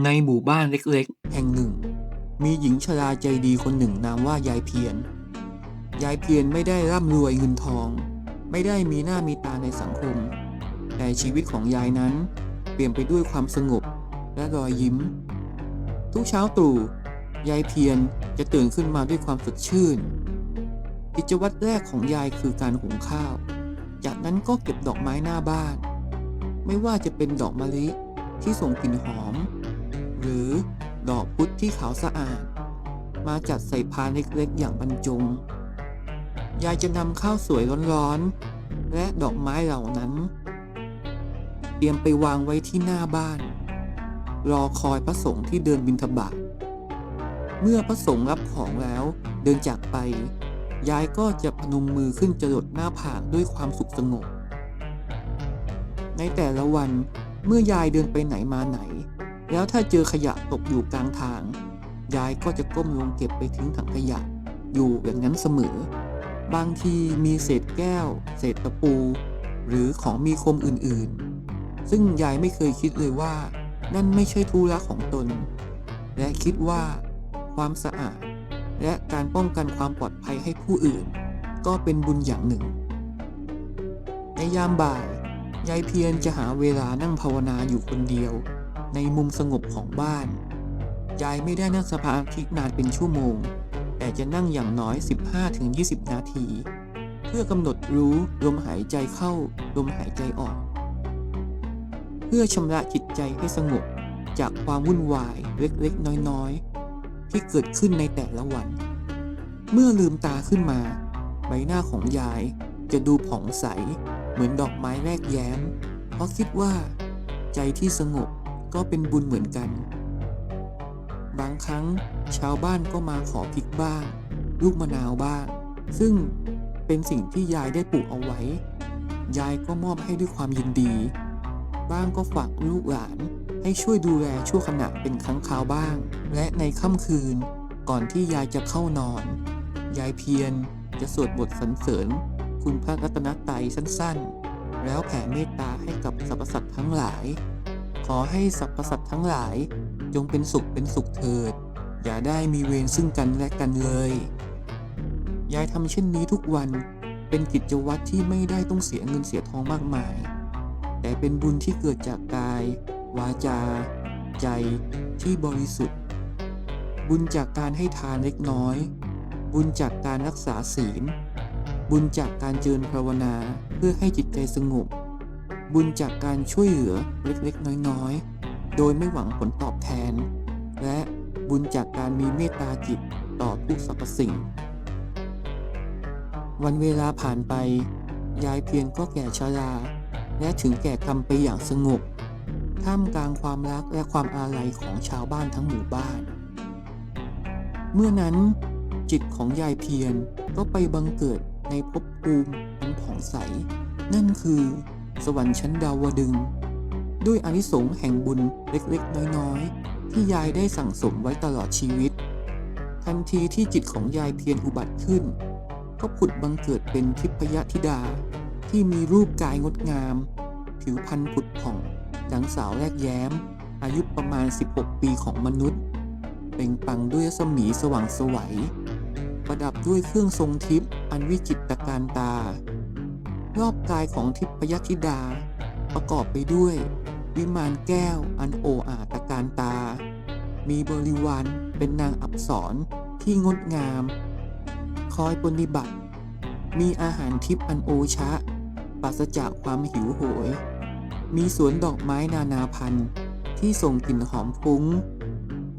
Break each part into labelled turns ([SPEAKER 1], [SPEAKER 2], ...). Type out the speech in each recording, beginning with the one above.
[SPEAKER 1] ในหมู่บ้านเล็กๆ แห่งหนึ่ง มีหญิงชราใจดีคนหนึ่งนามว่ายายเพียรยายเพียรไม่ได้ร่ำรวยเงินทอง ไม่ได้มีหน้ามีตาในสังคม แต่ชีวิตของยายนั้นเปลี่ยนไปด้วยความสงบและรอยยิ้ม ทุกเช้าตรู่ยายเพียรจะตื่นขึ้นมาด้วยความสดชื่น กิจวัตรแรกของยายคือการหุงข้าว จากนั้นก็เก็บดอกไม้หน้าบ้าน ไม่ว่าจะเป็นดอกมะลิที่ส่งกลิ่นหอม ดอกพุธที่ขาวสะอาด มาจัดใส่พานเล็กๆอย่างบรรจง ยายจะนำข้าวสวยร้อนๆ และดอกไม้เหล่านั้น เตรียมไปวางไว้ที่หน้าบ้าน รอคอยพระสงฆ์ที่เดินบิณฑบาตเมื่อพระสงฆ์รับของแล้วเดินจากไป ยายก็จะพนมมือขึ้นจรดหน้าผากด้วยความสุขสงบ ในแต่ละวันเมื่อยายเดินไปไหนมาไหน แล้วถ้าเจอขยะตกอยู่กลางทาง ยายก็จะก้มลงเก็บไปทิ้งถังขยะ อยู่อย่างนั้นเสมอ บางทีมีเศษแก้ว เศษตะปู หรือของมีคมอื่นๆ ซึ่งยายไม่เคยคิดเลยว่า นั่นไม่ใช่ธุระของตน และคิดว่า ความสะอาด และการป้องกันความปลอดภัยให้ผู้อื่น ก็เป็นบุญอย่างหนึ่ง ในยามบ่ายยายเพียรจะหาเวลานั่งภาวนาอยู่คนเดียว ในมุมสงบของบ้าน ยายไม่ได้นั่งสมาธินานเป็นชั่วโมง แต่จะนั่งอย่างน้อย 15-20 นาที เพื่อกำหนดรู้ลมหายใจเข้าลมหายใจออก เพื่อชำระจิตใจให้สงบจากความวุ่นวายเล็กๆ น้อยๆ ที่เกิดขึ้นในแต่ละวัน เมื่อลืมตาขึ้นมา ใบหน้าของยายจะดูผ่องใสเหมือนดอกไม้แรกแย้ม เพราะคิดว่า ใจที่สงบ ก็เป็นบุญเหมือนกัน บางครั้งชาวบ้านก็มาขอพริกบ้าง ลูกมะนาวบ้าง ซึ่งเป็นสิ่งที่ยายได้ปลูกเอาไว้ ยายก็มอบให้ด้วยความยินดี บ้างก็ฝากลูกหลานให้ช่วยดูแลชั่วขณะเป็นครั้งคราวบ้าง และในค่ำคืนก่อนที่ยายจะเข้านอน ยายเพียรจะสวดบทสรรเสริญ คุณพระรัตนตรัยสั้นๆ แล้วแผ่เมตตาให้กับสรรพสัตว์ทั้งหลาย ขอให้สรรพสัตว์ทั้งหลาย จงเป็นสุขเป็นสุขเถิด อย่าได้มีเวรซึ่งกันและกันเลย ยายทำเช่นนี้ทุกวันเป็นกิจวัตรที่ไม่ได้ต้องเสียเงินเสียทองมากมาย แต่เป็นบุญที่เกิดจากกาย วาจา ใจที่บริสุทธิ์ บุญจากการให้ทานเล็กน้อย บุญจากการรักษาศีล บุญจากการเจริญภาวนาเพื่อให้จิตใจสงบ บุญจากการช่วยเหลือเล็กๆ น้อยๆ โดยไม่หวังผลตอบแทน และบุญจากการมีเมตตาจิตต่อทุกสรรพสิ่ง วันเวลาผ่านไป ยายเพียรก็แก่ชรา และถึงแก่กรรมไปอย่างสงบ ท่ามกลางความรักและความอาลัยของชาวบ้านทั้งหมู่บ้าน เมื่อนั้นจิตของยายเพียรก็ไปบังเกิดในภพภูมิอันผ่องใส นั่นคือ สวรรค์ชั้นดาวดึง ด้วยอนิสงส์แห่งบุญเล็กๆ น้อยๆ ที่ยายได้สั่งสมไว้ตลอดชีวิต ทันทีที่จิตของยายเพียรอุบัติขึ้น ก็ผุดบังเกิดเป็นทิพยธิดาที่มีรูปกายงดงาม ผิวพรรณผุดผ่องดังสาวแรกแย้ม อายุประมาณ 16 ปีของมนุษย์เปล่งปังด้วยรัศมีสว่างสวัยประดับด้วยเครื่องทรงทิพย์อันวิจิตรการตา รอบกายของทิพยธิดา ประกอบไปด้วย วิมานแก้วอันโออาตะการตา มีบริวารเป็นนางอับสรที่งดงาม คอยปฏิบัติ มีอาหารทิพย์อันโอชะปราศจากความหิวโหย มีสวนดอกไม้นานาพันธุ์ที่ส่งกลิ่นหอมฟุ้ง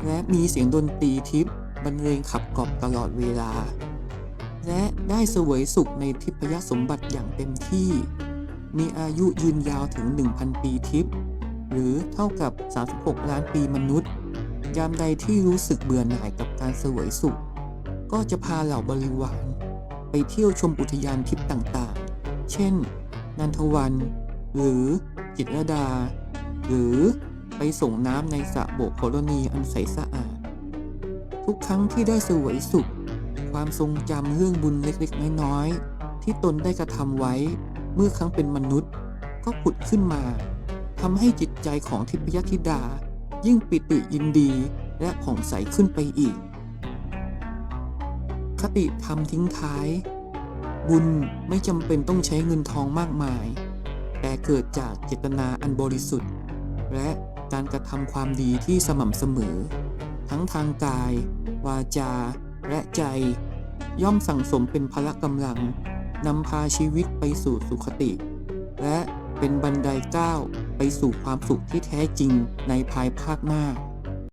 [SPEAKER 1] และมีเสียงดนตรีทิพย์บรรเลงขับกล่อมตลอดเวลา และได้เสวยสุขในทิพยสมบัติอย่างเต็มที่ มีอายุยืนยาวถึง 1,000 ปีทิพย์หรือเท่ากับ 36 ล้านปีมนุษย์ ยามใดที่รู้สึกเบื่อหน่ายกับการเสวยสุข ก็จะพาเหล่าบริวาร ไปเที่ยวชมอุทยานทิพย์ต่างๆ เช่น นันทวัน หรือจิตรดา หรือไปส่งน้ำในสระโบกโคโลนีอันใสสะอาด ทุกครั้งที่ได้เสวยสุข ความทรงจำเรื่องบุญเล็กๆ น้อยๆ ที่ตนได้กระทำไว้เมื่อครั้งเป็นมนุษย์ ก็ผุดขึ้นมาทำให้จิตใจของทิพยธิดา ยิ่งปิติยินดีและผ่องใสขึ้นไปอีก คติธรรมทิ้งท้าย บุญไม่จำเป็นต้องใช้เงินทองมากมาย แต่เกิดจากเจตนาอันบริสุทธิ์ และการกระทำความดีที่สม่ำเสมอ ทั้งทางกาย วาจา และใจ ย่อมสั่งสมเป็นพละกำลังนำพาชีวิตไปสู่สุขติ และเป็นบันไดก้าวไปสู่ความสุขที่แท้จริงในภายภาคหน้า